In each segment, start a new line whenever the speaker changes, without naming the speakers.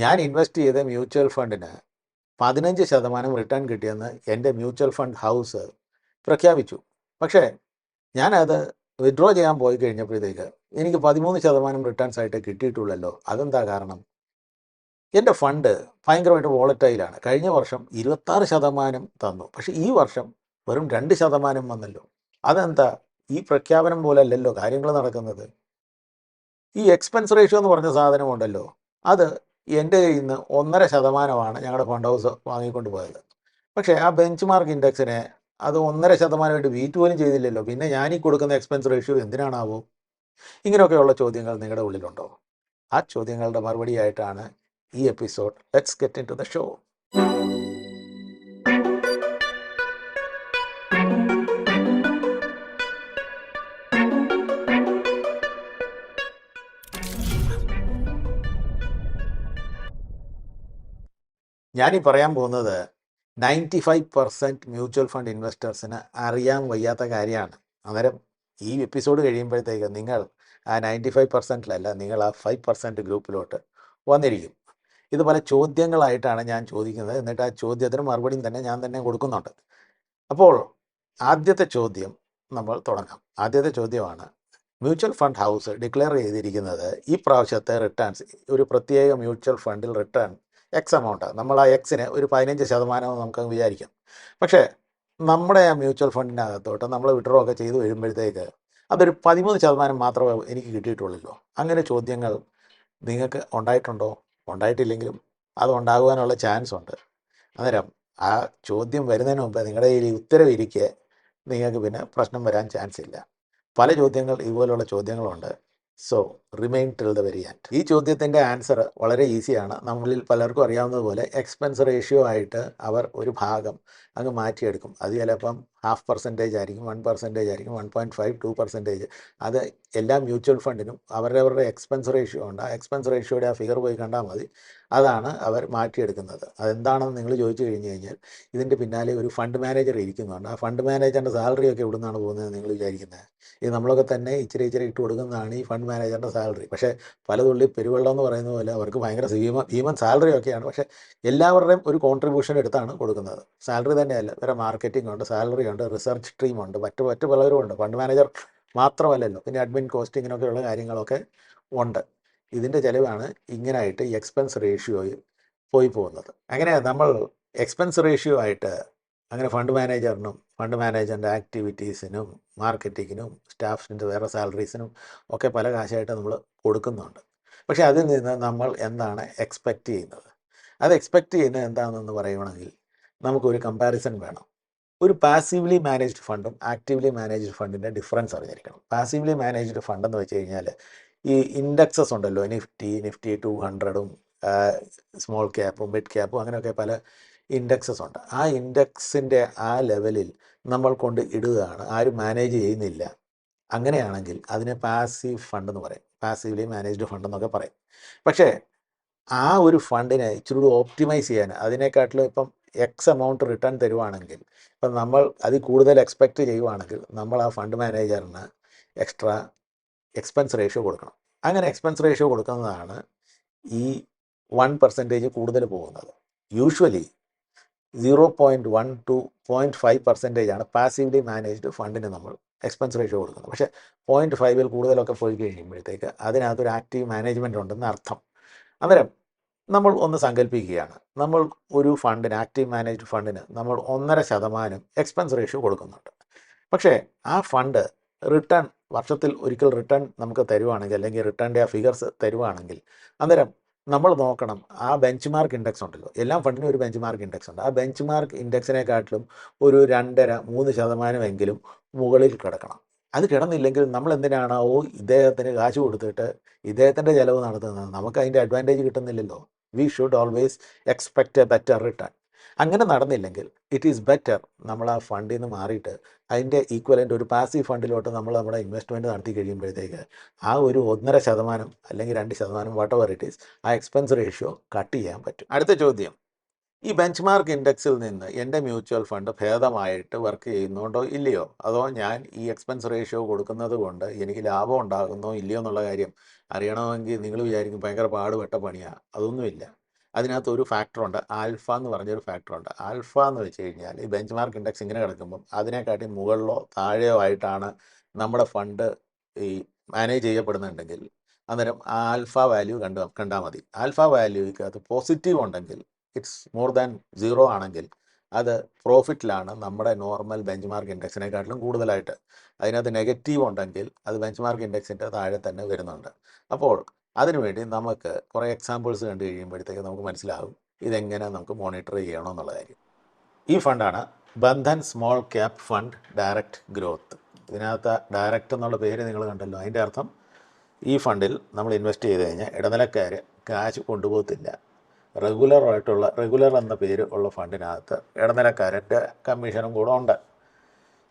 ഞാൻ ഇൻവെസ്റ്റ് ചെയ്ത മ്യൂച്വൽ ഫണ്ടിന് പതിനഞ്ച് ശതമാനം റിട്ടേൺ കിട്ടിയെന്ന് എന്റെ മ്യൂച്വൽ ഫണ്ട് ഹൗസ് പ്രഖ്യാപിച്ചു. പക്ഷേ ഞാനത് വിഡ്രോ ചെയ്യാൻ പോയി കഴിഞ്ഞപ്പോഴത്തേക്ക് എനിക്ക് പതിമൂന്ന് ശതമാനം റിട്ടേൺസ് ആയിട്ട് കിട്ടിയിട്ടുള്ളല്ലോ. അതെന്താ കാരണം? എന്റെ ഫണ്ട് ഭയങ്കരമായിട്ട് വോളറ്റൈലാണ് കഴിഞ്ഞ വർഷം ഇരുപത്താറ് ശതമാനം തന്നു. പക്ഷേ ഈ വർഷം വെറും രണ്ട് ശതമാനം വന്നല്ലോ. അതെന്താ? ഈ പ്രഖ്യാപനം പോലെ അല്ലല്ലോ കാര്യങ്ങൾ നടക്കുന്നത്. ഈ എക്സ്പെൻസ് റേഷ്യോ എന്ന് പറഞ്ഞ സാധനമുണ്ടല്ലോ അത് എന്റെ കയ്യിൽ നിന്ന് ഒന്നര ശതമാനമാണ് ഞങ്ങളുടെ ഫണ്ട് ഹൗസ് വാങ്ങിക്കൊണ്ട് പോയത് പക്ഷേ ആ ബെഞ്ച് മാർക്ക് ഇൻഡെക്സിനെ അത് ഒന്നര ശതമാനമായിട്ട് വീറ്റ് പോലും ചെയ്തില്ലല്ലോ. പിന്നെ ഞാൻ ഈ കൊടുക്കുന്ന എക്സ്പെൻസ് റേഷ്യോ എന്തിനാണാവോ? ഇങ്ങനെയൊക്കെയുള്ള ചോദ്യങ്ങൾ നിങ്ങളുടെ ഉള്ളിലുണ്ടോ? ആ ചോദ്യങ്ങളുടെ മറുപടിയായിട്ടാണ് ഈ episode. Let's get into the show ഞാനീ പറയാൻ പോകുന്നത് ninety five percent mutual fund ഇൻവെസ്റ്റേഴ്സിന് അറിയാൻ വയ്യാത്ത കാര്യമാണ്. അന്നേരം ഈ എപ്പിസോഡ് കഴിയുമ്പോഴത്തേക്ക് നിങ്ങൾ ആ നയന്റി ഫൈവ് പെർസെന്റിലല്ല നിങ്ങൾ ആ ഫൈവ് പെർസെന്റ് ഗ്രൂപ്പിലോട്ട് വന്നിരിക്കും. ഇത് പല ചോദ്യങ്ങളായിട്ടാണ് ഞാൻ ചോദിക്കുന്നത്. എന്നിട്ട് ആ ചോദ്യത്തിന് മറുപടിയും തന്നെ ഞാൻ തന്നെ കൊടുക്കുന്നുണ്ട്. അപ്പോൾ ആദ്യത്തെ ചോദ്യം നമ്മൾ തുടങ്ങാം. ആദ്യത്തെ ചോദ്യമാണ് മ്യൂച്വൽ ഫണ്ട് ഹൗസ് ഡിക്ലെയർ ചെയ്തിരിക്കുന്നത് ഈ പ്രാവശ്യത്തെ റിട്ടേൺസ് ഒരു പ്രത്യേക മ്യൂച്വൽ ഫണ്ടിൽ റിട്ടേൺ എക്സ് എമൗണ്ട് നമ്മൾ ആ എക്സിന് ഒരു പതിനഞ്ച് ശതമാനം നമുക്ക് വിചാരിക്കാം. പക്ഷേ നമ്മുടെ ആ മ്യൂച്വൽ ഫണ്ടിനകത്തോട്ട് നമ്മൾ വിഡ്രോ ഒക്കെ ചെയ്ത് വരുമ്പോഴത്തേക്ക് അതൊരു പതിമൂന്ന് ശതമാനം മാത്രമേ എനിക്ക് കിട്ടിയിട്ടുള്ളൂ അങ്ങനെ ചോദ്യങ്ങൾ നിങ്ങൾക്ക് ഉണ്ടായിട്ടുണ്ടോ? ഉണ്ടായിട്ടില്ലെങ്കിലും അത് ഉണ്ടാകുവാനുള്ള ചാൻസ് ഉണ്ട്. അന്നേരം ആ ചോദ്യം വരുന്നതിന് മുമ്പ് നിങ്ങളുടെ കയ്യിൽ ഈ ഉത്തരവ് ഇരിക്കെ നിങ്ങൾക്ക് പിന്നെ പ്രശ്നം വരാൻ ചാൻസ് ഇല്ല. പല ചോദ്യങ്ങൾ ഇതുപോലുള്ള ചോദ്യങ്ങളുണ്ട്. So remain till the very and ഈ ചോദ്യത്തിന്റെ ആൻസർ വളരെ ഈസിയാണ് നമ്മളിൽ പലർക്കും അറിയാവുന്നതുപോലെ എക്സ്പെൻസ് റേഷ്യോ ആയിട്ട് അവർ ഒരു ഭാഗം അങ്ങ് മാറ്റിയെടുക്കും. അത് ചിലപ്പം ഹാഫ് പെർസെന്റേജ് ആയിരിക്കും വൺ പെർസെന്റേജ് ആയിരിക്കും one point five two percentage അത് എല്ലാ മ്യൂച്വൽ ഫണ്ടിനും അവരവരുടെ എക്സ്പെൻസ് റേഷ്യോ ഉണ്ട്. ആ എക്സ്പെൻസ് റേഷ്യോയുടെ ആ ഫിഗർ പോയി കണ്ടാൽ മതി. അതാണ് അവർ മാറ്റിയെടുക്കുന്നത്. അതെന്താണെന്ന് നിങ്ങൾ ചോദിച്ചു കഴിഞ്ഞ് കഴിഞ്ഞാൽ ഇതിന്റെ പിന്നാലെ ഒരു ഫണ്ട് മാനേജർ ഇരിക്കുന്നുണ്ട്. ആ ഫണ്ട് മാനേജറിന്റെ സാലറി ഒക്കെ എവിടെ നിന്നാണ് പോകുന്നത് നിങ്ങൾ വിചാരിക്കുന്നത്? ഇത് നമ്മളൊക്കെ തന്നെ ഇച്ചിരി ഇച്ചിരി ഇട്ട് കൊടുക്കുന്നതാണ് ഈ ഫണ്ട് മാനേജറിന്റെ സാലറി പക്ഷേ പലതുള്ളി പെരുവെള്ളം എന്ന് പറയുന്ന പോലെ അവർക്ക് ഭയങ്കര ഭീമ ഭീമൻ സാലറി ഒക്കെയാണ്. പക്ഷേ എല്ലാവരുടെയും ഒരു കോൺട്രിബ്യൂഷൻ എടുത്താണ് കൊടുക്കുന്നത്. സാലറി തന്നെയല്ല. വേറെ മാർക്കറ്റിംഗ് ഉണ്ട് സാലറി ഉണ്ട് റിസർച്ച് ഉണ്ട് മറ്റു മറ്റു പലരും ഉണ്ട്. ഫണ്ട് മാനേജർ മാത്രമല്ലല്ലോ. പിന്നെ അഡ്മിൻ കോസ്റ്റിങ്ങിനൊക്കെയുള്ള കാര്യങ്ങളൊക്കെ ഉണ്ട്. ഇതിന്റെ ചിലവാണ് ഇങ്ങനായിട്ട് എക്സ്പെൻസ് റേഷ്യോയിൽ പോയി പോകുന്നത്. അങ്ങനെ നമ്മൾ എക്സ്പെൻസ് റേഷ്യോ ആയിട്ട് അങ്ങനെ ഫണ്ട് മാനേജറിനും ഫണ്ട് മാനേജറിന്റെ ആക്ടിവിറ്റീസിനും മാർക്കറ്റിങ്ങിനും സ്റ്റാഫിന്റെ വേറെ സാലറീസിനും ഒക്കെ പല കാശായിട്ട് നമ്മൾ കൊടുക്കുന്നുണ്ട്. പക്ഷേ അതിൽ നിന്ന് നമ്മൾ എന്താണ് എക്സ്പെക്റ്റ് ചെയ്യുന്നത്? അത് എക്സ്പെക്റ്റ് ചെയ്യുന്നത് എന്താണെന്ന് പറയുകയാണെങ്കിൽ നമുക്കൊരു കമ്പാരിസൺ വേണം. ഒരു പാസീവ്ലി മാനേജ്ഡ് ഫണ്ടും ആക്റ്റീവ്ലി മാനേജ്ഡ് ഫണ്ടിന്റെ ഡിഫറൻസ് അറിഞ്ഞിരിക്കണം. പാസീവ്ലി മാനേജ്ഡ് ഫണ്ട് എന്ന് വെച്ച് കഴിഞ്ഞാൽ ഈ ഇൻഡെക്സസ് ഉണ്ടല്ലോ നിഫ്റ്റി നിഫ്റ്റി ടു ഹൺഡ്രഡും സ്മോൾ ക്യാപ്പും മിഡ് ക്യാപ്പും അങ്ങനെയൊക്കെ പല ഇൻഡെക്സസ് ഉണ്ട്. ആ ഇൻഡെക്സിന്റെ ആ ലെവലിൽ നമ്മൾ കൊണ്ട് ഇടുകയാണ്. ആരും മാനേജ് ചെയ്യുന്നില്ല. അങ്ങനെയാണെങ്കിൽ അതിനെ പാസീവ് ഫണ്ട് എന്ന് പറയും. പാസീവ്ലി മാനേജ്ഡ് ഫണ്ട് എന്നൊക്കെ പറയും. പക്ഷേ ആ ഒരു ഫണ്ടിനെ ഇച്ചിരി കൂടി ഓപ്റ്റിമൈസ് ചെയ്യാൻ അതിനെക്കാട്ടിലും ഇപ്പം എക്സ് എമൗണ്ട് റിട്ടേൺ തരുവാണെങ്കിൽ ഇപ്പം നമ്മൾ അതിൽ കൂടുതൽ എക്സ്പെക്റ്റ് ചെയ്യുവാണെങ്കിൽ നമ്മൾ ആ ഫണ്ട് മാനേജറിന് എക്സ്ട്രാ എക്സ്പെൻസ് റേഷ്യോ കൊടുക്കണം. അങ്ങനെ എക്സ്പെൻസ് റേഷ്യോ കൊടുക്കുന്നതാണ് ഈ വൺ പെർസെന്റേജ് കൂടുതൽ പോകുന്നത്. Usually zero point one two point five percentage ആണ് പാസീവ്ലി മാനേജ്ഡ് ഫണ്ടിന് നമ്മൾ എക്സ്പെൻസ് റേഷ്യോ കൊടുക്കുന്നത്. പക്ഷേ പോയിന്റ് ഫൈവിൽ കൂടുതലൊക്കെ പോയി കഴിയുമ്പോഴത്തേക്ക് അതിനകത്തൊരു ആക്റ്റീവ് മാനേജ്മെന്റ് ഉണ്ടെന്ന് അർത്ഥം. അന്നേരം നമ്മൾ ഒന്ന് സങ്കല്പിക്കുകയാണ് നമ്മൾ ഒരു ഫണ്ടിന് ആക്റ്റീവ് മാനേജ്ഡ് ഫണ്ടിന് നമ്മൾ ഒന്നര ശതമാനം എക്സ്പെൻസ് റേഷ്യോ കൊടുക്കുന്നുണ്ട്. പക്ഷേ ആ ഫണ്ട് റിട്ടേൺ വർഷത്തിൽ ഒരിക്കൽ റിട്ടേൺ നമുക്ക് തരുവാണെങ്കിൽ അല്ലെങ്കിൽ റിട്ടേണിന്റെ ആ ഫിഗേഴ്സ് തരുവാണെങ്കിൽ അന്നേരം നമ്മൾ നോക്കണം ആ ബെഞ്ച് മാർക്ക് ഇൻഡെക്സ് ഉണ്ടല്ലോ. എല്ലാ ഫണ്ടിനും ഒരു ബെഞ്ച് മാർക്ക് ഇൻഡെക്സ് ഉണ്ട്. ആ ബെഞ്ച് മാർക്ക് ഇൻഡെക്സിനെക്കാട്ടിലും ഒരു രണ്ടര മൂന്ന് ശതമാനമെങ്കിലും മുകളിൽ കിടക്കണം. അത് കിടന്നില്ലെങ്കിൽ നമ്മൾ എന്തിനാണാവോ ഇദ്ദേഹത്തിന് കാശ് കൊടുത്തിട്ട് ഇദ്ദേഹത്തിന്റെ ചിലവ് നടത്തുന്നത്. നമുക്ക് അതിന്റെ അഡ്വാന്റേജ് കിട്ടുന്നില്ലല്ലോ. We should always expect a better return അങ്ങനെ നടന്നില്ലെങ്കിൽ ഇറ്റ് ഈസ് ബെറ്റർ നമ്മൾ ആ ഫണ്ടിൽ നിന്ന് മാറിയിട്ട് അതിന്റെ ഈക്വലന്റ് ഒരു പാസീവ് ഫണ്ടിലോട്ട് നമ്മൾ നമ്മുടെ ഇൻവെസ്റ്റ്മെന്റ് നടത്തി കഴിയുമ്പോഴത്തേക്ക് ആ ഒരു ഒന്നര ശതമാനം അല്ലെങ്കിൽ രണ്ട് ശതമാനം വാട്ട് എവർ ഇറ്റ് ഈസ് ആ എക്സ്പെൻസ് റേഷ്യോ കട്ട് ചെയ്യാൻ പറ്റും. അടുത്ത ചോദ്യം. ഈ ബെഞ്ച് മാർക്ക് ഇൻഡെക്സിൽ നിന്ന് എന്റെ മ്യൂച്വൽ ഫണ്ട് ഭേദമായിട്ട് വർക്ക് ചെയ്യുന്നുണ്ടോ ഇല്ലയോ? അതോ ഞാൻ ഈ എക്സ്പെൻസ് റേഷ്യോ കൊടുക്കുന്നത് കൊണ്ട് എനിക്ക് ലാഭം ഉണ്ടാകുന്നോ ഇല്ലയോ എന്നുള്ള കാര്യം അറിയണമെങ്കിൽ നിങ്ങൾ വിചാരിക്കും ഭയങ്കര പാടുപെട്ട പണിയാണ് അതൊന്നുമില്ല. അതിനകത്ത് ഒരു ഫാക്ടറുണ്ട് ആൽഫ എന്ന് പറഞ്ഞൊരു ഫാക്ടറുണ്ട് ആൽഫ എന്ന് വെച്ച് കഴിഞ്ഞാൽ ഈ ബെഞ്ച് മാർക്ക് ഇൻഡെക്സ് ഇങ്ങനെ കിടക്കുമ്പം അതിനെക്കാട്ടി മുകളിലോ താഴെയോ ആയിട്ടാണ് നമ്മുടെ ഫണ്ട് ഈ മാനേജ് ചെയ്യപ്പെടുന്നുണ്ടെങ്കിൽ അന്നേരം ആൽഫ വാല്യൂ കണ്ടു കണ്ടാൽ മതി. ആൽഫ വാല്യൂക്കകത്ത് പോസിറ്റീവ് ഉണ്ടെങ്കിൽ ഇറ്റ്സ് മോർ ദാൻ സീറോ ആണെങ്കിൽ അത് പ്രോഫിറ്റിലാണ് നമ്മുടെ നോർമൽ ബെഞ്ച് മാർക്ക് ഇൻഡെക്സിനെക്കാട്ടിലും കൂടുതലായിട്ട്. അതിനകത്ത് നെഗറ്റീവ് ഉണ്ടെങ്കിൽ അത് ബെഞ്ച് മാർക്ക് ഇൻഡെക്സിന്റെ താഴെ തന്നെ വരുന്നുണ്ട്. അപ്പോൾ അതിനുവേണ്ടി നമുക്ക് കുറേ എക്സാമ്പിൾസ് കണ്ടു കഴിയുമ്പോഴത്തേക്ക് നമുക്ക് മനസ്സിലാകും ഇതെങ്ങനെ നമുക്ക് മോണിറ്റർ ചെയ്യണം എന്നുള്ള കാര്യം. ഈ ഫണ്ടാണ് Bandhan small cap fund direct growth. ഇതിനകത്ത് ഡയറക്റ്റ് എന്നുള്ള പേര് നിങ്ങൾ കണ്ടല്ലോ. അതിന്റെ അർത്ഥം ഈ ഫണ്ടിൽ നമ്മൾ ഇൻവെസ്റ്റ് ചെയ്ത് കഴിഞ്ഞാൽ ഇടനിലക്കാർ കാശ് കൊണ്ടുപോകത്തില്ല. റെഗുലർ ആയിട്ടുള്ള റെഗുലർ എന്ന പേര് ഉള്ള ഫണ്ടിനകത്ത് ഇടനിലക്കാരന്റെ കമ്മീഷനും കൂടെ ഉണ്ട്.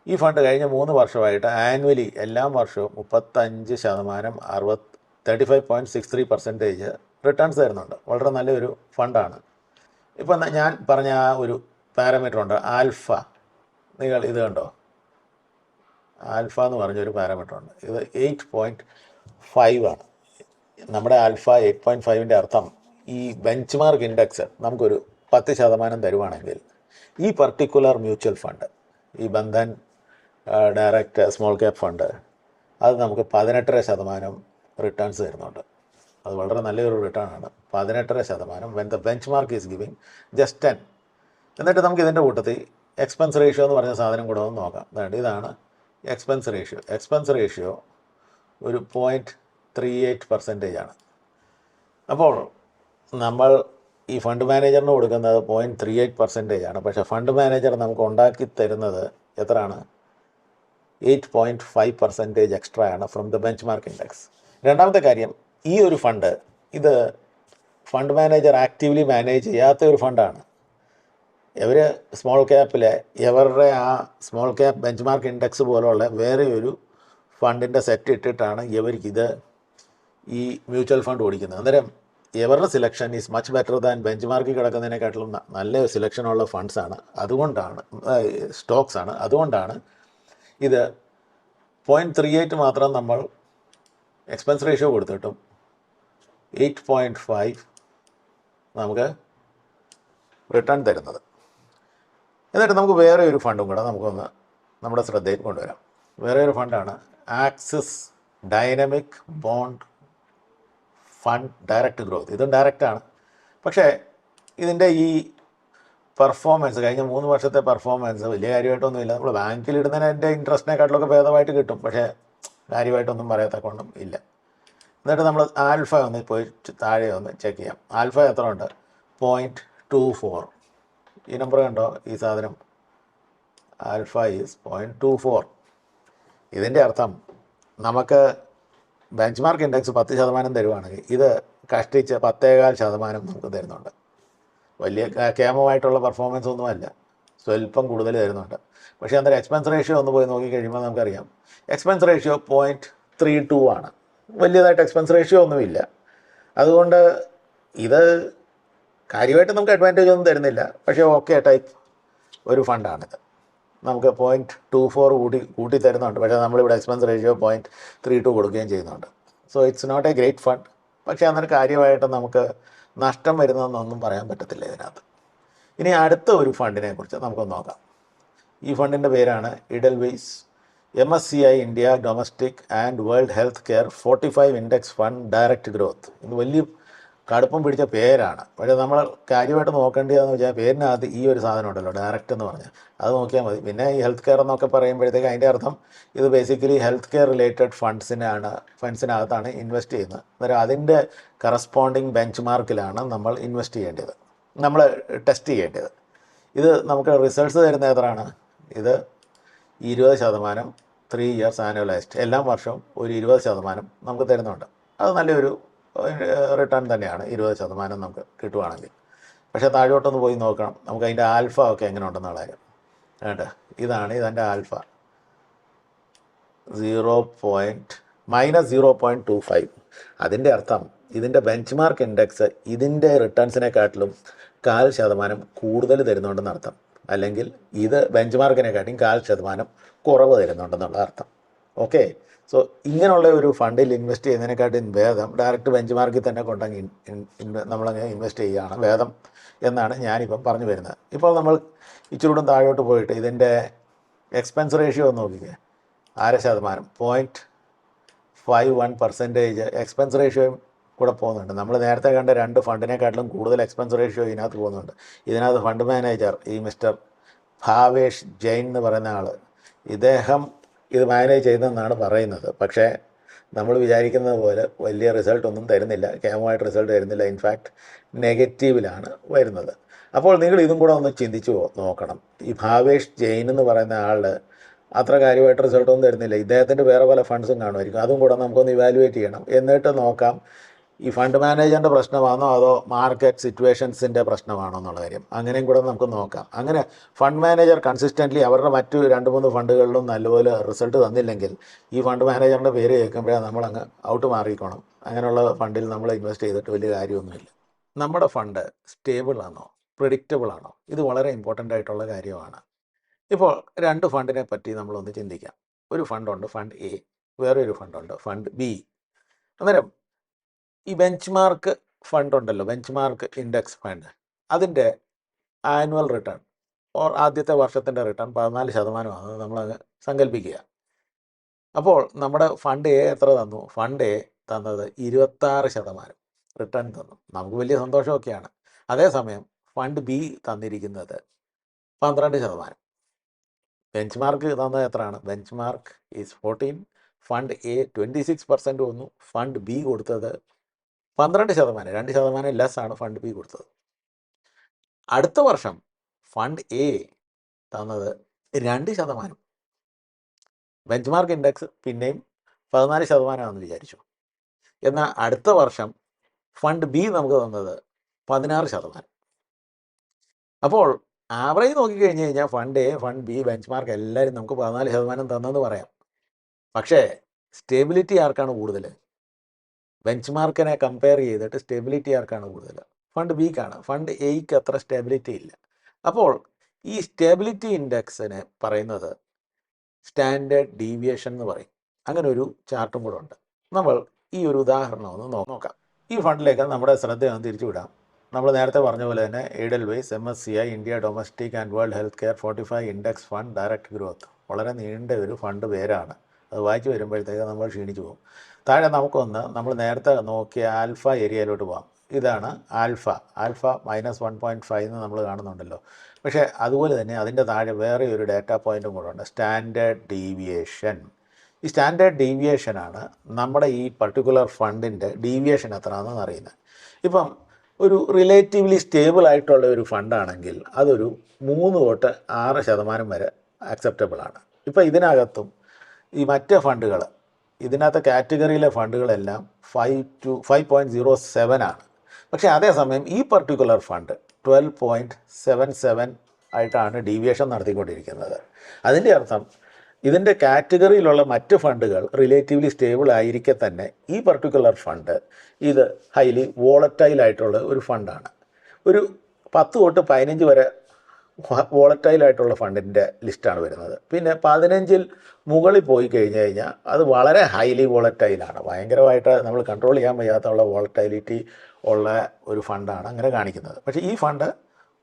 ഈ ഫണ്ട് കഴിഞ്ഞ മൂന്ന് വർഷമായിട്ട് ആനുവലി എല്ലാ വർഷവും മുപ്പത്തഞ്ച് ശതമാനം അറുപത് thirty five point six three percentage returns തരുന്നുണ്ട്. വളരെ നല്ലൊരു ഫണ്ടാണ് ഇപ്പം ഞാൻ പറഞ്ഞ ആ ഒരു പാരാമീറ്റർ ഉണ്ട് ആൽഫ നിങ്ങൾ ഇത് കണ്ടോ? ആൽഫ എന്ന് പറഞ്ഞൊരു പാരാമീറ്റർ ഉണ്ട്. ഇത് എയ്റ്റ് പോയിന്റ് ഫൈവ് ആണ്. നമ്മുടെ ആൽഫ എയ്റ്റ് പോയിന്റ് ഫൈവിന്റെ അർത്ഥം ഈ ബെഞ്ച് മാർക്ക് ഇൻഡെക്സ് നമുക്കൊരു പത്ത് ശതമാനം തരുവാണെങ്കിൽ ഈ പർട്ടിക്കുലർ മ്യൂച്വൽ ഫണ്ട് ഈ Bandhan direct small cap fund അത് നമുക്ക് പതിനെട്ടര ശതമാനം റിട്ടേൺസ് തരുന്നുണ്ട്. അത് വളരെ നല്ലൊരു റിട്ടേൺ ആണ്. പതിനെട്ടര ശതമാനം when the benchmark is giving just ten എന്നിട്ട് നമുക്ക് ഇതിന്റെ കൂട്ടത്തിൽ എക്സ്പെൻസ് റേഷ്യോ എന്ന് പറഞ്ഞ സാധനം കൂടെ ഒന്ന് നോക്കാം. അതായത് ഇതാണ് എക്സ്പെൻസ് റേഷ്യോ എക്സ്പെൻസ് റേഷ്യോ ഒരു പോയിന്റ് ത്രീ എയ്റ്റ് പെർസെന്റേജ് ആണ്. അപ്പോൾ നമ്മൾ ഈ ഫണ്ട് മാനേജറിന് കൊടുക്കുന്നത് പോയിന്റ് ത്രീ എയ്റ്റ് പെർസെന്റേജ് ആണ്. പക്ഷേ ഫണ്ട് മാനേജർ നമുക്ക് ഉണ്ടാക്കി തരുന്നത് എത്രയാണ്? Eight point five percentage extra ആണ് from the benchmark index രണ്ടാമത്തെ കാര്യം ഈ ഒരു ഫണ്ട് ഇത് ഫണ്ട് മാനേജർ ആക്റ്റീവ്ലി മാനേജ് ചെയ്യാത്ത ഒരു ഫണ്ടാണ് ഇവർ സ്മോൾ ക്യാപ്പിലെ ഇവരുടെ ആ small cap benchmark index പോലുള്ള വേറെ ഒരു ഫണ്ടിന്റെ സെറ്റ് ഇട്ടിട്ടാണ് ഇവർക്കിത് ഈ മ്യൂച്വൽ ഫണ്ട് ഓടിക്കുന്നത്. അന്നേരം ഇവരുടെ selection is much better than bench മാർക്കിൽ കിടക്കുന്നതിനെക്കാട്ടിലും നല്ല സിലക്ഷനുള്ള ഫണ്ട്സാണ് അതുകൊണ്ടാണ് സ്റ്റോക്സ് ആണ്. അതുകൊണ്ടാണ് ഇത് പോയിന്റ് ത്രീ എയ്റ്റ് മാത്രം നമ്മൾ എക്സ്പെൻസ് റേഷ്യോ കൊടുത്തിട്ടും എയ്റ്റ് പോയിന്റ് ഫൈവ് നമുക്ക് റിട്ടേൺ തരുന്നത്. എന്നിട്ട് നമുക്ക് വേറെ ഒരു ഫണ്ടും കൂടെ നമുക്കൊന്ന് നമ്മുടെ ശ്രദ്ധയിൽ കൊണ്ടുവരാം. വേറെ ഒരു ഫണ്ടാണ് Axis dynamic bond fund direct growth. ഇതും ഡയറക്റ്റാണ് പക്ഷേ ഇതിന്റെ ഈ പെർഫോമൻസ് കഴിഞ്ഞ മൂന്ന് വർഷത്തെ പെർഫോമൻസ് വലിയ കാര്യമായിട്ടൊന്നുമില്ല. നമ്മൾ ബാങ്കിൽ ഇടുന്നതിന്റെ ഇൻട്രസ്റ്റിനെക്കാട്ടിലൊക്കെ ഭേദമായിട്ട് കിട്ടും. പക്ഷേ കാര്യമായിട്ടൊന്നും പറയത്തക്കൊണ്ടും ഇല്ല. എന്നിട്ട് നമ്മൾ ആൽഫ ഒന്ന് പോയി താഴെ ഒന്ന് ചെക്ക് ചെയ്യാം. ആൽഫ എത്ര ഉണ്ട് പോയിന്റ് ടു ഫോർ ഈ നമ്പർ കണ്ടോ? ഈ സാധനം. Alpha is point two four ഇതിന്റെ അർത്ഥം നമുക്ക് ബെഞ്ച് മാർക്ക് ഇൻഡെക്സ് പത്ത് ശതമാനം തരുവാണെങ്കിൽ ഇത് കഷ്ടിച്ച് പത്തേകാൽ ശതമാനം നമുക്ക് തരുന്നുണ്ട്. വലിയ കേമമായിട്ടുള്ള പെർഫോമൻസ് ഒന്നുമല്ല സ്വല്പം കൂടുതൽ തരുന്നുണ്ട്. പക്ഷേ അന്നേരം എക്സ്പെൻസ് റേഷ്യോ ഒന്ന് പോയി നോക്കി കഴിയുമ്പോൾ നമുക്കറിയാം. Expense ratio point three two ആണ്. വലിയതായിട്ട് എക്സ്പെൻസ് റേഷ്യോ ഒന്നുമില്ല. അതുകൊണ്ട് ഇത് കാര്യമായിട്ട് നമുക്ക് അഡ്വാന്റേജ് ഒന്നും തരുന്നില്ല. പക്ഷേ ഓക്കെ ടൈപ്പ് ഒരു ഫണ്ടാണിത് നമുക്ക് പോയിന്റ് ടു ഫോർ കൂട്ടി കൂട്ടി തരുന്നുണ്ട്. പക്ഷേ നമ്മളിവിടെ expense ratio point three two കൊടുക്കുകയും ചെയ്യുന്നുണ്ട്. So it's not a great fund പക്ഷേ അന്നേരം കാര്യമായിട്ട് നമുക്ക് നഷ്ടം വരുന്നതെന്നൊന്നും പറയാൻ പറ്റത്തില്ല ഇതിനകത്ത്. ഇനി അടുത്ത ഒരു ഫണ്ടിനെ കുറിച്ച് നമുക്കൊന്ന് നോക്കാം. ഈ ഫണ്ടിന്റെ പേരാണ് Edelweiss M S C I India domestic and world health care forty five index fund direct growth ഇത് വലിയ കടുപ്പം പിടിച്ച പേരാണ്. പക്ഷേ നമ്മൾ കാര്യമായിട്ട് നോക്കേണ്ടതെന്ന് വെച്ചാൽ പേരിനകത്ത് ഈ ഒരു സാധനം ഉണ്ടല്ലോ ഡയറക്റ്റ് എന്ന് പറഞ്ഞാൽ അത് നോക്കിയാൽ മതി. പിന്നെ ഈ ഹെൽത്ത് കെയർ എന്നൊക്കെ പറയുമ്പോഴത്തേക്ക് അതിന്റെ അർത്ഥം ഇത് ബേസിക്കലി ഹെൽത്ത് കെയർ റിലേറ്റഡ് ഫണ്ട്സിനാണ് ഫണ്ട്സിനകത്താണ് ഇൻവെസ്റ്റ് ചെയ്യുന്നത്. അന്നേരം അതിന്റെ കറസ്പോണ്ടിങ് ബെഞ്ച് മാർക്കിലാണ് നമ്മൾ ഇൻവെസ്റ്റ് ചെയ്യേണ്ടത്. നമ്മൾ ടെസ്റ്റ് ചെയ്യേണ്ടത്. ഇത് നമുക്ക് റിസൾട്ട്സ് തരുന്ന എത്രയാണ്? ഇത് ഇരുപത് ശതമാനം ത്രീ ഇയേഴ്സ് ആനുവലൈസ്ഡ് എല്ലാ വർഷവും ഒരു ഇരുപത് ശതമാനം നമുക്ക് തരുന്നുണ്ട്. അത് നല്ലൊരു റിട്ടേൺ തന്നെയാണ്. ഇരുപത് ശതമാനം നമുക്ക് കിട്ടുവാണെങ്കിൽ. പക്ഷേ താഴോട്ടൊന്ന് പോയി നോക്കണം. നമുക്ക് അതിന്റെ ആൽഫ ഒക്കെ എങ്ങനെ ഉണ്ടെന്ന് കാര്യം കേട്ടോ ഇതാണ് ഇതെന്റെ alpha zero point minus zero point two five അതിന്റെ അർത്ഥം ഇതിന്റെ ബെഞ്ച് മാർക്ക് ഇൻഡെക്സ് ഇതിന്റെ റിട്ടേൺസിനെക്കാട്ടിലും കാൽ ശതമാനം കൂടുതൽ തരുന്നുണ്ടെന്ന് അർത്ഥം. അല്ലെങ്കിൽ ഇത് ബെഞ്ച് മാർക്കിനെക്കാട്ടിയും കാൽ ശതമാനം കുറവ് തരുന്നുണ്ടെന്നുള്ള അർത്ഥം. ഓക്കെ സോ ഇങ്ങനെയുള്ള ഒരു ഫണ്ടിൽ ഇൻവെസ്റ്റ് ചെയ്യുന്നതിനെക്കാട്ടും ഭേദം ഡയറക്റ്റ് ബെഞ്ച് മാർക്കിൽ തന്നെ കൊണ്ടങ്ങ് നമ്മളങ്ങ് ഇൻവെസ്റ്റ് ചെയ്യുകയാണ്. ഭേദം എന്നാണ് ഞാനിപ്പം പറഞ്ഞു വരുന്നത്. ഇപ്പോൾ നമ്മൾ ഇച്ചിരൂടും താഴോട്ട് പോയിട്ട് ഇതിന്റെ എക്സ്പെൻസ് റേഷ്യോ നോക്കിക്കേ. അര ശതമാനം. Point five one percentage expense റേഷ്യോയും കൂടെ പോകുന്നുണ്ട്. നമ്മൾ നേരത്തെ കണ്ട രണ്ട് ഫണ്ടിനെക്കാട്ടിലും കൂടുതൽ എക്സ്പെൻസ് റേഷ്യോ ഇതിനകത്ത് പോകുന്നുണ്ട്. ഇതിനകത്ത് ഫണ്ട് മാനേജർ ഈ മിസ്റ്റർ ഭാവേഷ് ജെയിൻ എന്ന് പറയുന്ന ആൾ ഇദ്ദേഹം ഇത് മാനേജ് ചെയ്തെന്നാണ് പറയുന്നത്. പക്ഷേ നമ്മൾ വിചാരിക്കുന്നത് പോലെ വലിയ റിസൾട്ട് ഒന്നും തരുന്നില്ല. കേമമായിട്ട് റിസൾട്ട് തരുന്നില്ല. ഇൻഫാക്റ്റ് നെഗറ്റീവിലാണ് വരുന്നത്. അപ്പോൾ നിങ്ങൾ ഇതും കൂടെ ഒന്ന് ചിന്തിച്ചു നോക്കണം. ഈ ഭാവേഷ് ജെയിൻ എന്ന് പറയുന്ന ആൾ അത്ര കാര്യമായിട്ട് റിസൾട്ടൊന്നും തരുന്നില്ല. ഇദ്ദേഹത്തിന്റെ വേറെ പല ഫണ്ട്സും കാണുമായിരിക്കും. അതും കൂടെ നമുക്കൊന്ന് ഇവാലുവേറ്റ് ചെയ്യണം. എന്നിട്ട് നോക്കാം ഈ ഫണ്ട് മാനേജറിന്റെ പ്രശ്നമാണോ അതോ മാർക്കറ്റ് സിറ്റുവേഷൻസിന്റെ പ്രശ്നമാണോ എന്നുള്ള കാര്യം? അങ്ങനെയും കൂടെ നമുക്ക് നോക്കാം. അങ്ങനെ ഫണ്ട് മാനേജർ കൺസിസ്റ്റന്റ്ലി അവരുടെ മറ്റു രണ്ട് മൂന്ന് ഫണ്ടുകളിലും നല്ലപോലെ റിസൾട്ട് തന്നില്ലെങ്കിൽ ഈ ഫണ്ട് മാനേജറിന്റെ പേര് കേൾക്കുമ്പോഴേ നമ്മൾ അങ്ങ് ഔട്ട് മാറിക്കോണം. അങ്ങനെയുള്ള ഫണ്ടിൽ നമ്മൾ ഇൻവെസ്റ്റ് ചെയ്തിട്ട് വലിയ കാര്യമൊന്നുമില്ല. നമ്മുടെ ഫണ്ട് സ്റ്റേബിൾ ആണോ? പ്രിഡിക്റ്റബിൾ ആണോ? ഇത് വളരെ ഇമ്പോർട്ടന്റ് ആയിട്ടുള്ള കാര്യമാണ്. ഇപ്പോൾ രണ്ട് ഫണ്ടിനെ പറ്റി നമ്മളൊന്ന് ചിന്തിക്കാം. ഒരു ഫണ്ടുണ്ട് ഫണ്ട് എ വേറൊരു ഫണ്ടുണ്ട് ഫണ്ട് ബി. അന്നേരം ഈ ബെഞ്ച് മാർക്ക് ഫണ്ട് ഉണ്ടല്ലോ ബെഞ്ച് മാർക്ക് ഇൻഡെക്സ് ഫണ്ട് അതിന്റെ ആനുവൽ റിട്ടേൺ ഓർ ആദ്യത്തെ വർഷത്തിന്റെ റിട്ടേൺ പതിനാല് ശതമാനമാണ്. നമ്മളങ്ങ് സങ്കല്പിക്കുക അപ്പോൾ നമ്മുടെ ഫണ്ട് എ എത്ര തന്നു? ഫണ്ട് എ തന്നത് ഇരുപത്താറ് ശതമാനം റിട്ടേൺ തന്നു. നമുക്ക് വലിയ സന്തോഷമൊക്കെയാണ്. അതേസമയം ഫണ്ട് ബി തന്നിരിക്കുന്നത് പന്ത്രണ്ട് ശതമാനം. ബെഞ്ച് മാർക്ക് തന്നത് എത്രയാണ്? Benchmark is fourteen fund A twenty six percent വന്നു. ഫണ്ട് ബി കൊടുത്തത് പന്ത്രണ്ട് ശതമാനം രണ്ട് ശതമാനം ആണ് ഫണ്ട് ബി കൊടുത്തത്. അടുത്ത വർഷം ഫണ്ട് എ തന്നത് രണ്ട് ശതമാനം. ബെഞ്ച് മാർക്ക് ഇൻഡെക്സ് പിന്നെയും പതിനാല് ശതമാനമാണെന്ന് വിചാരിച്ചു. എന്നാൽ അടുത്ത വർഷം ഫണ്ട് ബി നമുക്ക് തന്നത് പതിനാറ് ശതമാനം. അപ്പോൾ ആവറേജ് നോക്കിക്കഴിഞ്ഞ് കഴിഞ്ഞാൽ fund A fund B benchmark എല്ലാവരും നമുക്ക് പതിനാല് ശതമാനം തന്നെന്ന് പറയാം. പക്ഷേ സ്റ്റെബിലിറ്റി ആർക്കാണ് കൂടുതൽ ബെഞ്ച് മാർക്കിനെ കമ്പയർ ചെയ്തിട്ട് സ്റ്റെബിലിറ്റി ആർക്കാണ് കൂടുതൽ? ഫണ്ട് ബിക്കാണ് ഫണ്ട് എയ്ക്ക് അത്ര സ്റ്റെബിലിറ്റി ഇല്ല. അപ്പോൾ ഈ സ്റ്റെബിലിറ്റി ഇൻഡെക്സിന് പറയുന്നത് സ്റ്റാൻഡേർഡ് ഡീവിയേഷൻ എന്ന് പറയും. അങ്ങനെ ഒരു ചാർട്ടും കൂടെ ഉണ്ട്. നമ്മൾ ഈ ഒരു ഉദാഹരണം ഒന്ന് നോക്കാം. ഈ ഫണ്ടിലേക്ക് നമ്മുടെ ശ്രദ്ധ ഒന്ന് തിരിച്ചുവിടാം നമ്മൾ നേരത്തെ പറഞ്ഞ പോലെ തന്നെ Edelweiss M S C I India domestic and world health care forty five index fund direct growth വളരെ നീണ്ട ഒരു ഫണ്ട് പേരാണ്. അത് വായിച്ചു വരുമ്പോഴത്തേക്ക് നമ്മൾ ക്ഷീണിച്ചു പോകും. താഴെ നമുക്കൊന്ന് നമ്മൾ നേരത്തെ നോക്കിയ ആൽഫ ഏരിയയിലോട്ട് പോകാം ഇതാണ് alpha. Alpha minus one point five എന്ന് നമ്മൾ കാണുന്നുണ്ടല്ലോ. പക്ഷേ അതുപോലെ തന്നെ അതിന്റെ താഴെ വേറെ ഒരു ഡാറ്റ പോയിന്റും കൂടെ ഉണ്ട്. Standard deviation. ഈ സ്റ്റാൻഡേർഡ് ഡീവിയേഷനാണ് നമ്മുടെ ഈ പർട്ടിക്കുലർ ഫണ്ടിന്റെ ഡീവിയേഷൻ എത്രയാണെന്ന് അറിയുന്നത്. ഇപ്പം ഒരു റിലേറ്റീവ്ലി സ്റ്റേബിൾ ആയിട്ടുള്ള ഒരു ഫണ്ടാണെങ്കിൽ അതൊരു മൂന്ന് തൊട്ട് ആറ് ശതമാനം വരെ അക്സെപ്റ്റബിൾ ആണ്. ഇപ്പം ഇതിനകത്തും ഈ മറ്റ് ഫണ്ടുകൾ ഇതിനകത്തെ കാറ്റഗറിയിലെ ഫണ്ടുകളെല്ലാം five two five point zero seven ആണ്. പക്ഷേ അതേസമയം ഈ particular fund twelve point seven seven ആയിട്ടാണ് ഡീവിയേഷൻ നടത്തിക്കൊണ്ടിരിക്കുന്നത്. അതിന്റെ അർത്ഥം ഇതിന്റെ കാറ്റഗറിയിലുള്ള മറ്റ് ഫണ്ടുകൾ റിലേറ്റീവ്ലി സ്റ്റേബിൾ ആയിരിക്കെ തന്നെ ഈ പർട്ടിക്കുലർ ഫണ്ട് ഇത് ഹൈലി വോളറ്റൈൽ ആയിട്ടുള്ള ഒരു ഫണ്ടാണ് ഒരു പത്ത് തൊട്ട് പതിനഞ്ച് വരെ വോളറ്റൈൽ ആയിട്ടുള്ള ഫണ്ടിന്റെ ലിസ്റ്റാണ് വരുന്നത്. പിന്നെ പതിനഞ്ചിൽ മുകളിൽ പോയി കഴിഞ്ഞ് കഴിഞ്ഞാൽ അത് വളരെ ഹൈലി വോളറ്റൈലാണ്. ഭയങ്കരമായിട്ട് നമ്മൾ കൺട്രോൾ ചെയ്യാൻ വയ്യാത്തുള്ള വോളറ്റൈലിറ്റി ഉള്ള ഒരു ഫണ്ടാണ് അങ്ങനെ കാണിക്കുന്നത്. പക്ഷേ ഈ ഫണ്ട്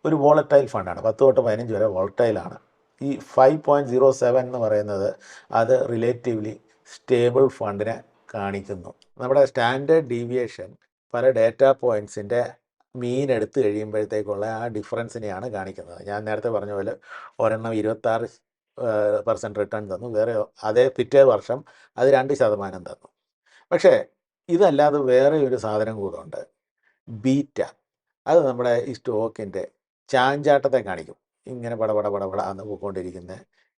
ഒരു വോളറ്റൈൽ ഫണ്ടാണ്. പത്ത് തൊട്ട് പതിനഞ്ച് വരെ വോളറ്റൈലാണ്. ഈ ഫൈവ് പോയിന്റ് സീറോ സെവൻ എന്ന് പറയുന്നത് അത് റിലേറ്റീവ്ലി സ്റ്റേബിൾ ഫണ്ടിനെ കാണിക്കുന്നു. നമ്മുടെ സ്റ്റാൻഡേർഡ് ഡീവിയേഷൻ പല ഡേറ്റ പോയിന്റ്സിന്റെ മീൻ എടുത്തു കഴിയുമ്പോഴത്തേക്കുള്ള ആ ഡിഫറൻസിനെയാണ് കാണിക്കുന്നത്. ഞാൻ നേരത്തെ പറഞ്ഞ പോലെ ഒരെണ്ണം ഇരുപത്താറ് പെർസെന്റ് റിട്ടേൺ തന്നു. വേറെ അതേ പിറ്റേ വർഷം അത് രണ്ട് ശതമാനം തന്നു. പക്ഷേ ഇതല്ലാതെ വേറെ ഒരു സാധനം കൂടെ ഉണ്ട്. ബീറ്റ. അത് നമ്മുടെ ഈ സ്റ്റോക്കിന്റെ ചാഞ്ചാട്ടത്തെ കാണിക്കും. ഇങ്ങനെ പടപട പടപട എന്ന് പോയിക്കൊണ്ടിരിക്കുന്ന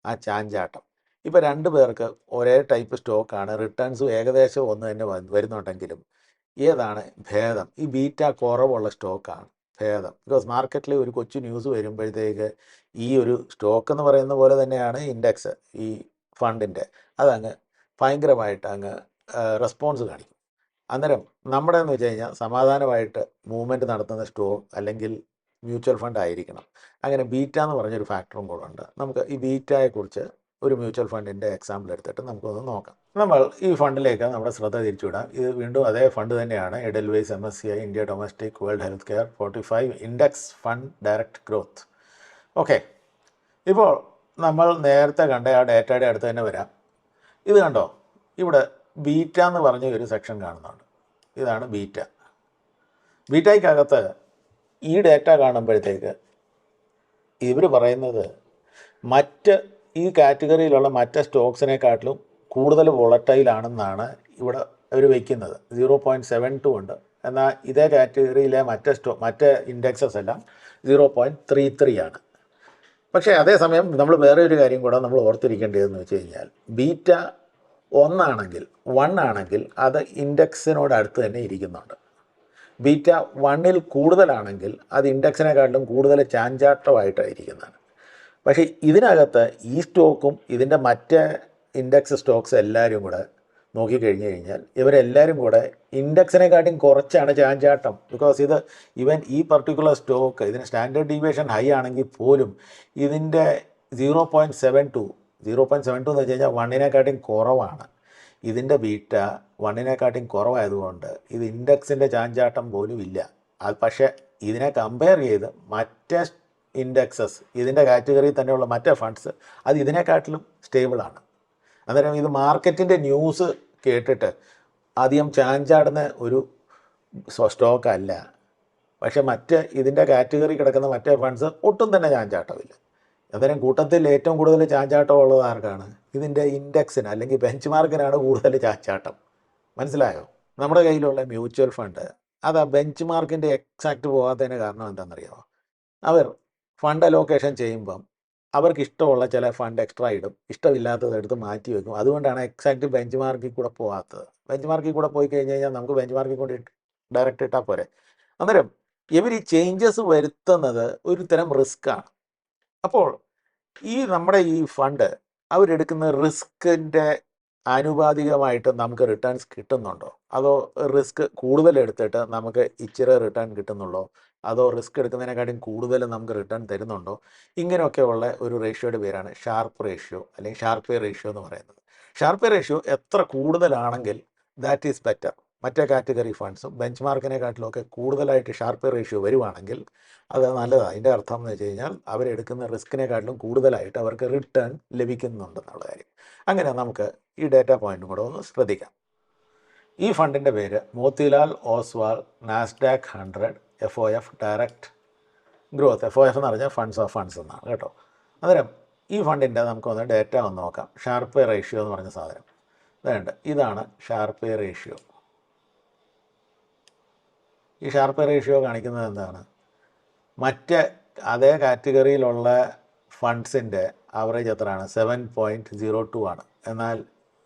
ആ ചാഞ്ചാട്ടം. ഇപ്പോൾ രണ്ട് പേർക്ക് ഒരേ ടൈപ്പ് സ്റ്റോക്കാണ്. റിട്ടേൺസും ഏകദേശം ഒന്ന് തന്നെ വരുന്നുണ്ടെങ്കിലും ഏതാണ് ഭേദം? ഈ ബീറ്റ കുറവുള്ള സ്റ്റോക്കാണ്. ഭേദം. ബിക്കോസ് മാർക്കറ്റിൽ ഒരു കൊച്ചു ന്യൂസ് വരുമ്പോഴത്തേക്ക് ഈ ഒരു സ്റ്റോക്ക് എന്ന് പറയുന്ന പോലെ തന്നെയാണ് ഇൻഡെക്സ് ഈ ഫണ്ടിന്റെ അതങ്ങ് ഭയങ്കരമായിട്ട് അങ്ങ് റെസ്പോൺസ് കാണിക്കും. അന്നേരം നമ്മുടെ എന്ന് വെച്ച് കഴിഞ്ഞാൽ സമാധാനമായിട്ട് മൂവ്മെന്റ് നടത്തുന്ന സ്റ്റോക്ക് അല്ലെങ്കിൽ മ്യൂച്വൽ ഫണ്ട് ആയിരിക്കണം. അങ്ങനെ ബീറ്റ എന്ന് പറഞ്ഞൊരു ഫാക്ടറും കൂടെ ഉണ്ട്. നമുക്ക് ഈ ബീറ്റയെക്കുറിച്ച് ഒരു മ്യൂച്വൽ ഫണ്ടിന്റെ എക്സാമ്പിൾ എടുത്തിട്ട് നമുക്കൊന്ന് നോക്കാം. നമ്മൾ ഈ ഫണ്ടിലേക്ക് നമ്മുടെ ശ്രദ്ധ തിരിച്ചുവിടാം. ഇത് വീണ്ടും അതേ ഫണ്ട് തന്നെയാണ്. Edelweiss M S C I India domestic world health care forty five index fund direct growth okay ഇപ്പോൾ നമ്മൾ നേരത്തെ കണ്ട ആ ഡേറ്റയുടെ അടുത്ത് തന്നെ വരാം. ഇത് കണ്ടോ? ഇവിടെ ബീറ്റ എന്ന് പറഞ്ഞ ഒരു സെക്ഷൻ കാണുന്നുണ്ട്. ഇതാണ് ബീറ്റ. ബീറ്റയ്ക്കകത്ത് ഈ ഡേറ്റ കാണുമ്പോഴത്തേക്ക് ഇവർ പറയുന്നത് മറ്റ് ഈ കാറ്റഗറിയിലുള്ള മറ്റ് സ്റ്റോക്സിനെക്കാട്ടിലും കൂടുതൽ വോളറ്റൈലാണെന്നാണ് ഇവിടെ അവർ വയ്ക്കുന്നത്. സീറോ പോയിന്റ് സെവൻ ടു ഉണ്ട്. എന്നാൽ ഇതേ കാറ്റഗറിയിലെ മറ്റ് സ്റ്റോ മറ്റ് ഇൻഡെക്സസ് എല്ലാം സീറോ പോയിന്റ് ത്രീ ത്രീ ആണ്. പക്ഷേ അതേസമയം നമ്മൾ വേറെ ഒരു കാര്യം കൂടെ നമ്മൾ ഓർത്തിരിക്കേണ്ടതെന്ന് വെച്ച് കഴിഞ്ഞാൽ ബീറ്റ ഒന്നാണെങ്കിൽ വൺ ആണെങ്കിൽ അത് ഇൻഡെക്സിനോട് അടുത്ത് തന്നെ ഇരിക്കുന്നുണ്ട്. ബീറ്റ വണ്ണിൽ കൂടുതലാണെങ്കിൽ അത് ഇൻഡെക്സിനെക്കാട്ടിലും കൂടുതൽ ചാഞ്ചാട്ടമായിട്ടായിരിക്കുന്നതാണ് പക്ഷേ ഇതിനകത്ത് ഈ സ്റ്റോക്കും ഇതിന്റെ മറ്റ് ഇൻഡെക്സ് സ്റ്റോക്സ് എല്ലാവരും കൂടെ നോക്കിക്കഴിഞ്ഞ് കഴിഞ്ഞാൽ ഇവരെല്ലാവരും കൂടെ ഇൻഡെക്സിനെക്കാട്ടിയും കുറച്ചാണ് ചാഞ്ചാട്ടം. ബിക്കോസ് ഇത് ഇവൻ ഈ പർട്ടിക്കുലർ സ്റ്റോക്ക് ഇതിന് സ്റ്റാൻഡേർഡ് ഡീവിയേഷൻ ഹൈ ആണെങ്കിൽ പോലും ഇതിന്റെ zero point seven two zero point seven two എന്ന് വെച്ച് കഴിഞ്ഞാൽ വണ്ണിനെക്കാട്ടിയും കുറവാണ്. ഇതിന്റെ ബീറ്റ വണ്ണിനെക്കാട്ടിയും കുറവായതുകൊണ്ട് ഇത് ഇൻഡെക്സിന്റെ ചാഞ്ചാട്ടം പോലും ഇല്ല. അത് പക്ഷേ ഇതിനെ കമ്പയർ ചെയ്ത് മറ്റേ ഇൻഡെക്സസ് ഇതിന്റെ കാറ്റഗറിയിൽ തന്നെയുള്ള മറ്റേ ഫണ്ട്സ് അത് ഇതിനെക്കാട്ടിലും സ്റ്റേബിളാണ് അന്നേരം ഇത് മാർക്കറ്റിന്റെ ന്യൂസ് കേട്ടിട്ട് ആദ്യം ചാഞ്ചാടുന്ന ഒരു സ്റ്റോക്ക് അല്ല. പക്ഷേ മറ്റ് ഇതിന്റെ കാറ്റഗറി കിടക്കുന്ന മറ്റേ ഫണ്ട്സ് ഒട്ടും തന്നെ ചാഞ്ചാട്ടമില്ല. അന്നേരം കൂട്ടത്തിൽ ഏറ്റവും കൂടുതൽ ചാഞ്ചാട്ടം ഉള്ളത് ആർക്കാണ്? ഇതിന്റെ ഇൻഡെക്സിന് അല്ലെങ്കിൽ ബെഞ്ച് മാർക്കിനാണ് കൂടുതൽ ചാഞ്ചാട്ടം. മനസ്സിലായോ? നമ്മുടെ കയ്യിലുള്ള മ്യൂച്വൽ ഫണ്ട് അത് ആ ബെഞ്ച് മാർക്കിന്റെ എക്സാക്റ്റ് പോകാത്തതിന് കാരണം എന്താണെന്നറിയാമോ അവർ ഫണ്ട് അലോക്കേഷൻ ചെയ്യുമ്പം അവർക്ക് ഇഷ്ടമുള്ള ചില ഫണ്ട് എക്സ്ട്രാ ഇടും. ഇഷ്ടമില്ലാത്തത് എടുത്ത് മാറ്റി വെക്കും. അതുകൊണ്ടാണ് എക്സാക്റ്റ് ബെഞ്ച് മാർക്കിൽ കൂടെ പോകാത്തത് ബെഞ്ച് മാർക്കിൽ കൂടെ പോയി കഴിഞ്ഞ് കഴിഞ്ഞാൽ നമുക്ക് ബെഞ്ച് മാർക്കിൽ കൊണ്ട് ഡയറക്റ്റ് ഇട്ടാൽ പോരെ. അന്നേരം ഇവർ ഈ ചേഞ്ചസ് വരുത്തുന്നത് ഒരു തരം റിസ്ക്കാണ് അപ്പോൾ ഈ നമ്മുടെ ഈ ഫണ്ട് അവരെടുക്കുന്ന റിസ്കിന്റെ ആനുപാതികമായിട്ട് നമുക്ക് റിട്ടേൺസ് കിട്ടുന്നുണ്ടോ? അതോ റിസ്ക് കൂടുതൽ എടുത്തിട്ട് നമുക്ക് ഇച്ചിരി റിട്ടേൺ കിട്ടുന്നുള്ളോ അതോ റിസ്ക് എടുക്കുന്നതിനെക്കാട്ടിയും കൂടുതൽ നമുക്ക് റിട്ടേൺ തരുന്നുണ്ടോ? ഇങ്ങനെയൊക്കെയുള്ള ഒരു റേഷ്യോയുടെ പേരാണ് ഷാർപ്പ് റേഷ്യോ അല്ലെങ്കിൽ ഷാർപ്പ് റേഷ്യോ എന്ന് പറയുന്നത്. ഷാർപ്പ് റേഷ്യോ എത്ര കൂടുതലാണെങ്കിൽ ദാറ്റ് ഈസ് ബെറ്റർ മറ്റേ കാറ്റഗറി ഫണ്ട്സും ബെഞ്ച് മാർക്കിനെക്കാട്ടിലൊക്കെ കൂടുതലായിട്ട് ഷാർപ്പ് റേഷ്യോ വരുവാണെങ്കിൽ അത് നല്ലതാണ്. അതിന്റെ അർത്ഥം എന്ന് വെച്ച് കഴിഞ്ഞാൽ അവരെടുക്കുന്ന റിസ്കിനെക്കാട്ടിലും കൂടുതലായിട്ട് അവർക്ക് റിട്ടേൺ ലഭിക്കുന്നുണ്ടെന്നുള്ള കാര്യം. അങ്ങനെ നമുക്ക് ഈ ഡേറ്റ പോയിന്റും കൂടെ ഒന്ന് ശ്രദ്ധിക്കാം. ഈ ഫണ്ടിന്റെ പേര് Motilal Oswal Nasdaq hundred F O F direct growth. F O F എന്ന് പറഞ്ഞാൽ ഫണ്ട്സ് ഓഫ് ഫണ്ട്സ് എന്നാണ് കേട്ടോ. അന്നേരം ഈ ഫണ്ടിന്റെ നമുക്കൊന്ന് ഡേറ്റ ഒന്ന് നോക്കാം. ഷാർപ്പ് റേഷ്യോ എന്ന് പറഞ്ഞ സാധനം. വേണ്ട ഇതാണ് ഷാർപ്പ് റേഷ്യോ. ഈ ഷാർപ്പ് റേഷ്യോ കാണിക്കുന്നത് എന്താണ്? മറ്റ് അതേ കാറ്റഗറിയിലുള്ള ഫണ്ട്സിന്റെ ആവറേജ് എത്രയാണ്? സെവൻ പോയിന്റ് സീറോ ടു ആണ്. എന്നാൽ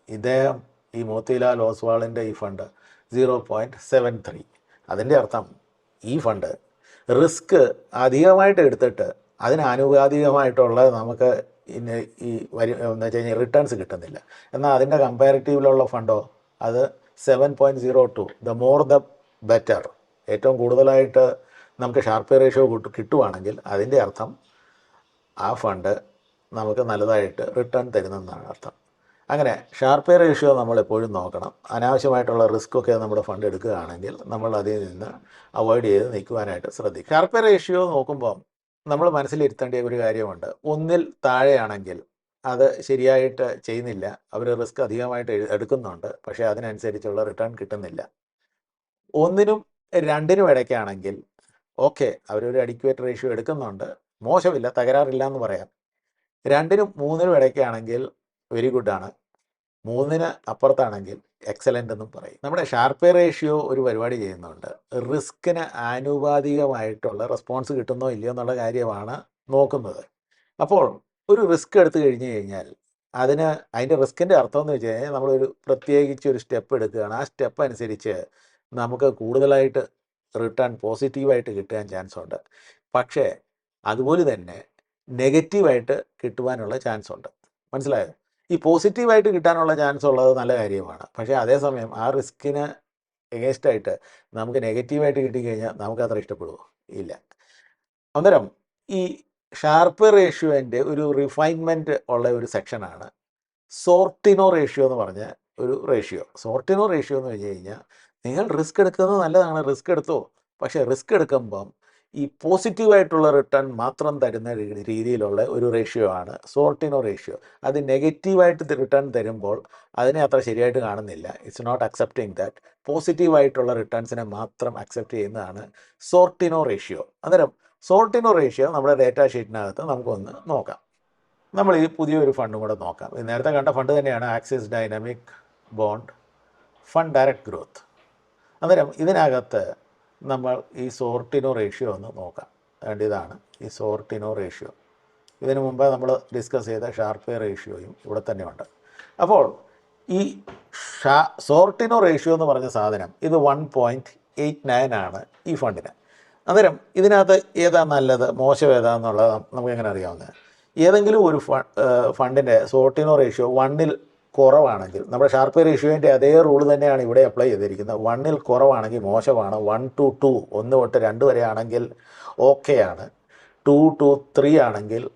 ഇദ്ദേഹം ഈ മോത്തിലാൽ ഓസ്വാളിന്റെ ഈ fund zero point seven three അതിന്റെ അർത്ഥം ഈ ഫണ്ട് റിസ്ക് അധികമായിട്ട് എടുത്തിട്ട് അതിന് ആനുപാതികമായിട്ടുള്ള നമുക്ക് ഇന്ന് ഈ വരി എന്ന് വെച്ച് കഴിഞ്ഞാൽ റിട്ടേൺസ് കിട്ടുന്നില്ല. എന്നാൽ അതിന്റെ കമ്പാരിറ്റീവിലുള്ള ഫണ്ടോ അത് seven point zero two the more the better ഏറ്റവും കൂടുതലായിട്ട് നമുക്ക് ഷാർപ്പ് റേഷ്യോ കിട്ടുവാണെങ്കിൽ അതിന്റെ അർത്ഥം ആ ഫണ്ട് നമുക്ക് നല്ലതായിട്ട് റിട്ടേൺ തരുന്നെന്നാണ് അർത്ഥം. അങ്ങനെ ഷാർപ്പ് റേഷ്യോ നമ്മൾ എപ്പോഴും നോക്കണം. അനാവശ്യമായിട്ടുള്ള റിസ്ക് ഒക്കെ നമ്മുടെ ഫണ്ട് എടുക്കുകയാണെങ്കിൽ നമ്മൾ അതിൽ നിന്ന് അവോയ്ഡ് ചെയ്ത് നിൽക്കുവാനായിട്ട് ശ്രദ്ധിക്കും ഷാർപ്പ് റേഷ്യോ നോക്കുമ്പോൾ നമ്മൾ മനസ്സിലിരുത്തേണ്ട ഒരു കാര്യമുണ്ട്. ഒന്നിൽ താഴെയാണെങ്കിൽ അത് ശരിയായിട്ട് ചെയ്യുന്നില്ല. അവർ റിസ്ക് അധികമായിട്ട് എടുക്കുന്നുണ്ട്. പക്ഷേ അതിനനുസരിച്ചുള്ള റിട്ടേൺ കിട്ടുന്നില്ല. ഒന്നിനും രണ്ടിനും ഇടയ്ക്കാണെങ്കിൽ ഓക്കെ അവരൊരു അഡിക്വേറ്റ് റേഷ്യോ എടുക്കുന്നുണ്ട്. മോശമില്ല തകരാറില്ല എന്ന് പറയാം. രണ്ടിനും മൂന്നിനും ഇടയ്ക്കാണെങ്കിൽ വെരി ഗുഡാണ് മൂന്നിന് അപ്പുറത്താണെങ്കിൽ എക്സലന്റ് എന്നും പറയും. നമ്മുടെ ഷാർപ്പേ റേഷ്യോ ഒരു പരിപാടി ചെയ്യുന്നുണ്ട്. റിസ്കിന് ആനുപാതികമായിട്ടുള്ള റെസ്പോൺസ് കിട്ടുന്നോ ഇല്ലയോ എന്നുള്ള കാര്യമാണ് നോക്കുന്നത്. അപ്പോൾ ഒരു റിസ്ക് എടുത്തു കഴിഞ്ഞു കഴിഞ്ഞാൽ അതിന് അതിന്റെ റിസ്കിന്റെ അർത്ഥം എന്ന് വെച്ച് കഴിഞ്ഞാൽ നമ്മളൊരു പ്രത്യേകിച്ച് ഒരു സ്റ്റെപ്പ് എടുക്കുകയാണ്. ആ സ്റ്റെപ്പ് അനുസരിച്ച് നമുക്ക് കൂടുതലായിട്ട് റിട്ടേൺ പോസിറ്റീവായിട്ട് കിട്ടാൻ ചാൻസ് ഉണ്ട്. പക്ഷേ അതുപോലെ തന്നെ നെഗറ്റീവായിട്ട് കിട്ടുവാനുള്ള ചാൻസ് ഉണ്ട്. മനസ്സിലായോ? ഈ പോസിറ്റീവായിട്ട് കിട്ടാനുള്ള ചാൻസ് ഉള്ളത് നല്ല കാര്യമാണ്. പക്ഷേ അതേസമയം ആ റിസ്കിന് എഗേൻസ്റ്റായിട്ട് നമുക്ക് നെഗറ്റീവായിട്ട് കിട്ടിക്കഴിഞ്ഞാൽ നമുക്ക് അത്ര ഇഷ്ടപ്പെടുമോ ഇല്ല. അന്നേരം ഈ ഷാർപ്പ് റേഷ്യോന്റെ ഒരു റിഫൈൻമെന്റ് ഉള്ള ഒരു സെക്ഷനാണ് സോർട്ടിനോ റേഷ്യോ എന്ന് പറഞ്ഞ ഒരു റേഷ്യോ സോർട്ടിനോ റേഷ്യോ എന്ന് വെച്ച് കഴിഞ്ഞാൽ നിങ്ങൾ റിസ്ക് എടുക്കുന്നത് നല്ലതാണ്. റിസ്ക് എടുത്തോ? പക്ഷേ റിസ്ക് എടുക്കുമ്പം ഈ പോസിറ്റീവായിട്ടുള്ള റിട്ടേൺ മാത്രം തരുന്ന രീതിയിലുള്ള ഒരു റേഷ്യോ ആണ് സോർട്ടിനോ റേഷ്യോ അത് നെഗറ്റീവായിട്ട് റിട്ടേൺ തരുമ്പോൾ അതിനെ അത്ര ശരിയായിട്ട് കാണുന്നില്ല. ഇറ്റ്സ് നോട്ട് അക്സെപ്റ്റിംഗ് ദാറ്റ് പോസിറ്റീവായിട്ടുള്ള റിട്ടേൺസിനെ മാത്രം അക്സെപ്റ്റ് ചെയ്യുന്നതാണ് സോർട്ടിനോ റേഷ്യോ അന്നേരം സോർട്ടിനോ റേഷ്യോ നമ്മുടെ ഡേറ്റാ ഷീറ്റിനകത്ത് നമുക്കൊന്ന് നോക്കാം. നമ്മൾ ഈ പുതിയൊരു ഫണ്ടും കൂടെ നോക്കാം. നേരത്തെ കണ്ട ഫണ്ട് തന്നെയാണ് Axis dynamic bond fund direct growth അന്നേരം ഇതിനകത്ത് നമ്മൾ ഈ സോർട്ടിനോ റേഷ്യോ ഒന്ന് നോക്കാം. അതുകൊണ്ട് ഇതാണ് ഈ സോർട്ടിനോ റേഷ്യോ. ഇതിനു മുമ്പ് നമ്മൾ ഡിസ്കസ് ചെയ്ത ഷാർപ്പേ റേഷ്യോയും ഇവിടെ തന്നെയുണ്ട് അപ്പോൾ ഈ ഷാ സോർട്ടിനോ റേഷ്യോ എന്ന് പറഞ്ഞ സാധനം ഇത് വൺ പോയിന്റ് എയ്റ്റ് നയൻ ആണ് ഈ ഫണ്ടിന്. അന്നേരം ഇതിനകത്ത് ഏതാ നല്ലത് മോശം ഏതാന്നുള്ളത് നമുക്ക് എങ്ങനെ അറിയാവുന്നത്? ഏതെങ്കിലും ഒരു ഫണ്ടിന്റെ സോർട്ടിനോ റേഷ്യോ വണ്ണിൽ കുറവാണെങ്കിൽ നമ്മുടെ ഷാർപ്പ് റേഷ്യോന്റെ അതേ റൂൾ തന്നെയാണ് ഇവിടെ അപ്ലൈ ചെയ്തിരിക്കുന്നത്. വണ്ണിൽ കുറവാണെങ്കിൽ മോശമാണ്. വൺ ടു ടു ഒന്ന് തൊട്ട് രണ്ട് വരെ ആണെങ്കിൽ ഓക്കെ ആണ്. ടു ടു ത്രീ ആണെങ്കിൽ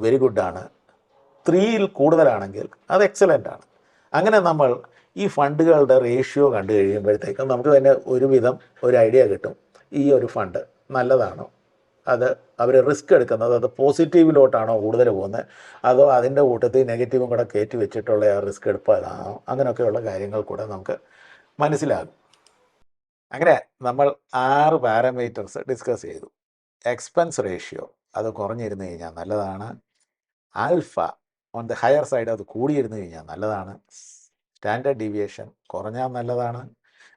വെരി ഗുഡാണ് ത്രീയിൽ കൂടുതലാണെങ്കിൽ അത് എക്സലന്റ് ആണ്. അങ്ങനെ നമ്മൾ ഈ ഫണ്ടുകളുടെ റേഷ്യോ കണ്ടു കഴിയുമ്പോഴത്തേക്കും നമുക്ക് തന്നെ ഒരുവിധം ഒരു ഐഡിയ കിട്ടും. ഈ ഒരു ഫണ്ട് നല്ലതാണോ? അത് അവർ റിസ്ക് എടുക്കുന്നത് അത് പോസിറ്റീവിലോട്ടാണോ കൂടുതൽ പോകുന്നത്? അതോ അതിന്റെ കൂട്ടത്തിൽ നെഗറ്റീവും കൂടെ കയറ്റി വെച്ചിട്ടുള്ള ആ റിസ്ക് എടുപ്പതാണോ അങ്ങനെയൊക്കെയുള്ള കാര്യങ്ങൾ കൂടെ നമുക്ക് മനസ്സിലാകും. അങ്ങനെ നമ്മൾ ആറ് പാരാമീറ്റേഴ്സ് ഡിസ്കസ് ചെയ്തു. എക്സ്പെൻസ് റേഷ്യോ അത് കുറഞ്ഞിരുന്നു കഴിഞ്ഞാൽ നല്ലതാണ്. Alpha on the higher side അത് കൂടിയിരുന്നു കഴിഞ്ഞാൽ നല്ലതാണ്. സ്റ്റാൻഡേർഡ് ഡീവിയേഷൻ കുറഞ്ഞാൽ നല്ലതാണ്.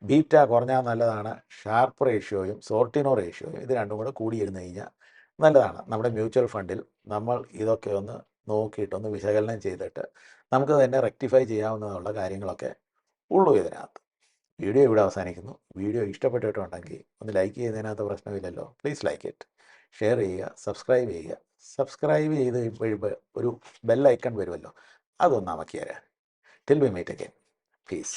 ബീറ്റ കുറഞ്ഞാൽ നല്ലതാണ് ഷാർപ്പ് റേഷ്യോയും സോർട്ടിനോ റേഷ്യോയും ഇത് രണ്ടും കൂടെ കൂടിയിരുന്നു കഴിഞ്ഞാൽ നല്ലതാണ്. നമ്മുടെ മ്യൂച്വൽ ഫണ്ടിൽ നമ്മൾ ഇതൊക്കെ ഒന്ന് നോക്കിയിട്ടൊന്ന് വിശകലനം ചെയ്തിട്ട് നമുക്ക് തന്നെ റെക്ടിഫൈ ചെയ്യാവുന്നതുള്ള കാര്യങ്ങളൊക്കെ ഉള്ളൂ ഇതിനകത്ത്. വീഡിയോ ഇവിടെ അവസാനിക്കുന്നു. വീഡിയോ ഇഷ്ടപ്പെട്ടിട്ടുണ്ടെങ്കിൽ ഒന്ന് ലൈക്ക് ചെയ്യുന്നതിനകത്ത് പ്രശ്നമില്ലല്ലോ. Please like it. ഷെയർ ചെയ്യുക സബ്സ്ക്രൈബ് ചെയ്യുക. സബ്സ്ക്രൈബ് ചെയ്ത് കഴിയുമ്പോൾ ഒരു ബെൽ ഐക്കൺ വരുമല്ലോ. അതൊന്ന് അമക്കിയാൽ till we meet again please